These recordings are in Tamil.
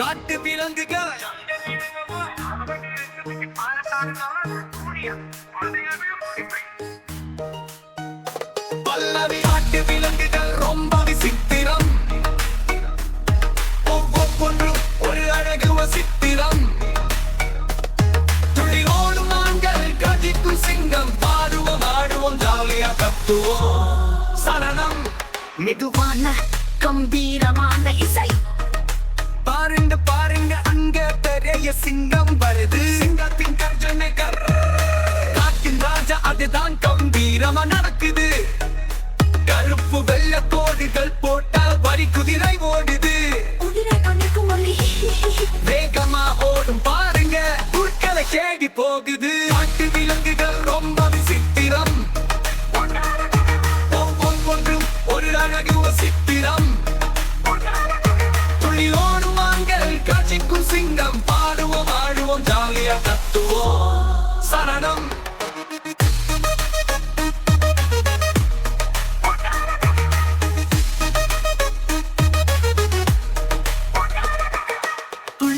காட்டு விலங்குகள். பல்லவி காட்டு விலங்குகள் ரொம்ப விசித்திரம். ஒவ்வொன்றும் ஒரு அழகு வசித்திரம். துளி ஓடும் ஆண்கள் கதிக்கும் சிங்கம். பாடுவோம் ஆடுவோம் ஜாலியா கத்துவோம். சரணம் மெதுவான கம்பீரமான இசை. பாருங்க பாருங்க அங்க பெரிய சிங்கம் வருது. சிங்கத்தின் கர்ஜனை கர் காட்டின் ராஜா அதுதான் கம்பீரமா நடக்குது. கருப்பு வெள்ள கோடுகள் போட்டால் வரி குதிரை ஓடுது. வேகமா ஓடும் பாருங்க புற்களை தேடி போகுது. காட்டு விலங்குகள் ரொம்ப விசித்திரம். ஒவ்வொன்றும் ஒரு அழகு சித்திரம்.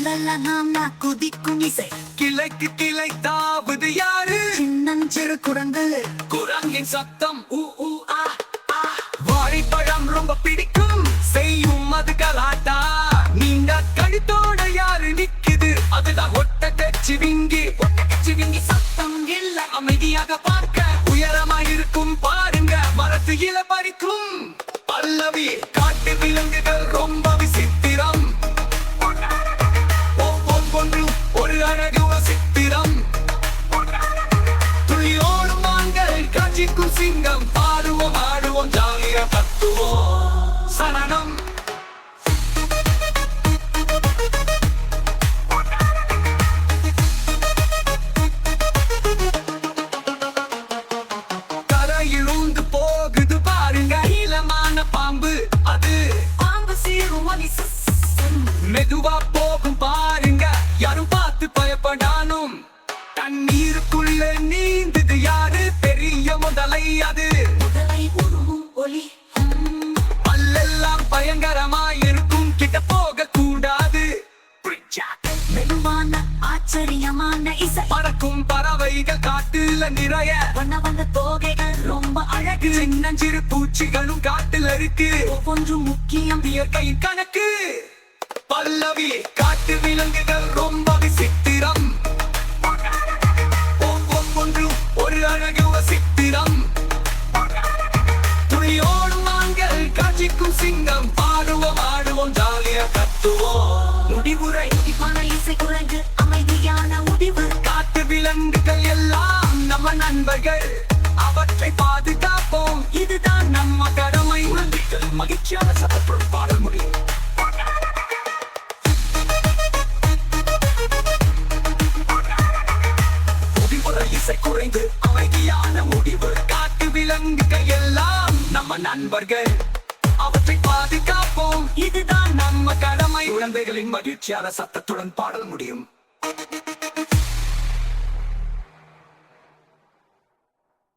துள்ளலான குதிக்கும் இசை. கிளைக்கு கிளை தாவது யாரு சின்னஞ்சிறு குரங்கு. குரங்கின் சத்தம் ஊ ஊ ஆ வாழைப்பழம் ரொம்ப பிடிக்கும். செய்யும் அது கலாட்டா. நீங்க கழுத்தோட யாரு நிக்குது? அதுதான் ஒட்ட சிவிங்கி ஒட்ட சிவிங்கி சத்தம் இல்ல. அமைதியாக பார்க்க உயரமா இருக்கும் பாருங்க. மரத்து இல பறிக்கும். பல்லவி காட்டு விலங்குகள் ரொம்ப கத்துவோம். சரணம். கரையில் உந்து போகுது பாருங்க இளமான பாம்பு அது. பாம்பு சீரும் மெதுவா போகும் பாருங்க யாரும் பார்த்து பயப்படானும். தண்ணீருக்குள்ள நீந்தது யாரு? பெரிய முதலை அது. பறவைகள் காட்டுல நிறைய. வண்ண வண்ண தோகைகள் ரொம்ப அழகு. சின்னஞ்சிறு பூச்சிகளும் காட்டுல இருக்கு. ஒவ்வொன்றும் முக்கியம். இயற்கையின் கணக்கு. பல்லவி காட்டு விலங்குகள் ரொம்ப விசித்திரம் ஒவ்வொன்றும் ஒரு அழகு சித்திரம். துணியோடும் ஆண்கள் காட்சிக்கும் சிங்கம். பாடுவோம் ஆடுவோம் ஜாலியா கத்துவோம். முடிவுரை. இசை குரங்கு. நம்ம அவற்றை பாதுகாப்போம். இதுதான் நம்ம கடமை. குழந்தைகள் மகிழ்ச்சியான சத்தப்பொருள் பாடல் முடியும் இசை குறைந்து அமைதியான முடிவு. காட்டு விலங்குகள் எல்லாம் நம்ம நண்பர்கள். அவற்றை பாதுகாப்போம். இதுதான் நம்ம கடமை. குழந்தைகளின் மகிழ்ச்சியான சத்தத்துடன் பாடல் முடியும்.